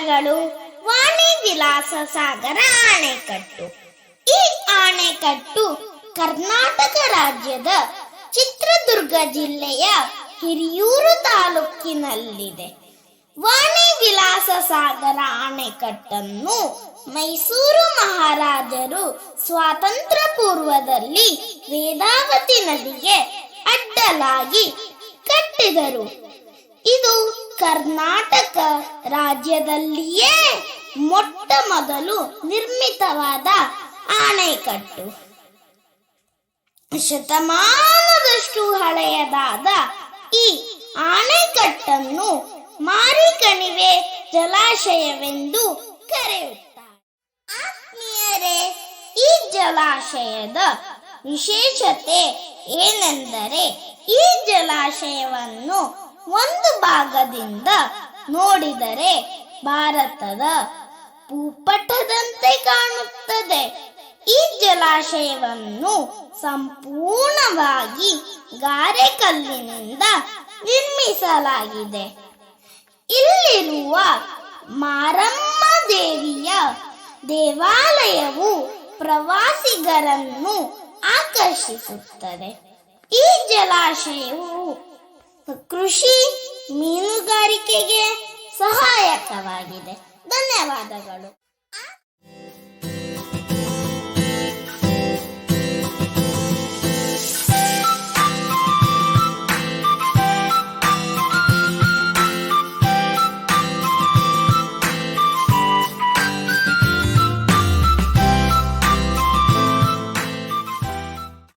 ಧನ್ಯವಾದಗಳು ವಾಣಿ ವಿಲಾಸ ಸಾಗರ ಅಣೆಕಟ್ಟು ಈ ಅಣೆಕಟ್ಟು ಕರ್ನಾಟಕ ರಾಜ್ಯದ ಚಿತ್ರದುರ್ಗ ಜಿಲ್ಲೆಯ ಹಿರಿಯೂರು ತಾಲೂಕಿನಲ್ಲಿದೆ. ವಾಣಿ ವಿಲಾಸ ಸಾಗರ ಅಣೆಕಟ್ಟನ್ನು ಮೈಸೂರು ಮಹಾರಾಜರು ಸ್ವಾತಂತ್ರ್ಯ ಪೂರ್ವದಲ್ಲಿ ವೇದಾವತಿ ನದಿಗೆ ಅಡ್ಡಲಾಗಿ ಕಟ್ಟಿದರು. ಇದು ಕರ್ನಾಟಕ ರಾಜ್ಯದಲ್ಲಿಯೇ ಮೊಟ್ಟ ಮೊದಲು ನಿರ್ಮಿತವಾದ ಆಣೆಕಟ್ಟು ಶತಮಾನದಷ್ಟು ಹಳೆಯದಾದ ಈ ಆಣೆಕಟ್ಟನ್ನು ಮಾರಿಕಣಿವೆ ಜಲಾಶಯವೆಂದು ಕರೆಯುತ್ತಾರೆ. ಈ ಜಲಾಶಯದ ವಿಶೇಷತೆ ಏನೆಂದರೆ ಈ ಜಲಾಶಯವನ್ನು ಒಂದು ಭಾಗದಿಂದ ನೋಡಿದರೆ ಭಾರತದ ಭೂಪಟದಂತೆ ಕಾಣುತ್ತದೆ. ಈ ಜಲಾಶಯವನ್ನು ಸಂಪೂರ್ಣವಾಗಿ ಗಾರೆಕಲ್ಲಿನಿಂದ ನಿರ್ಮಿಸಲಾಗಿದೆ. ಇಲ್ಲಿರುವ ಮಾರಮ್ಮ ದೇವಿಯ ದೇವಾಲಯವು ಪ್ರವಾಸಿಗರನ್ನು ಆಕರ್ಷಿಸುತ್ತದೆ. ಈ ಜಲಾಶಯವು ಕೃಷಿ ಮೀನುಗಾರಿಕೆಗೆ ಸಹಾಯಕವಾಗಿದೆ. ಧನ್ಯವಾದಗಳು.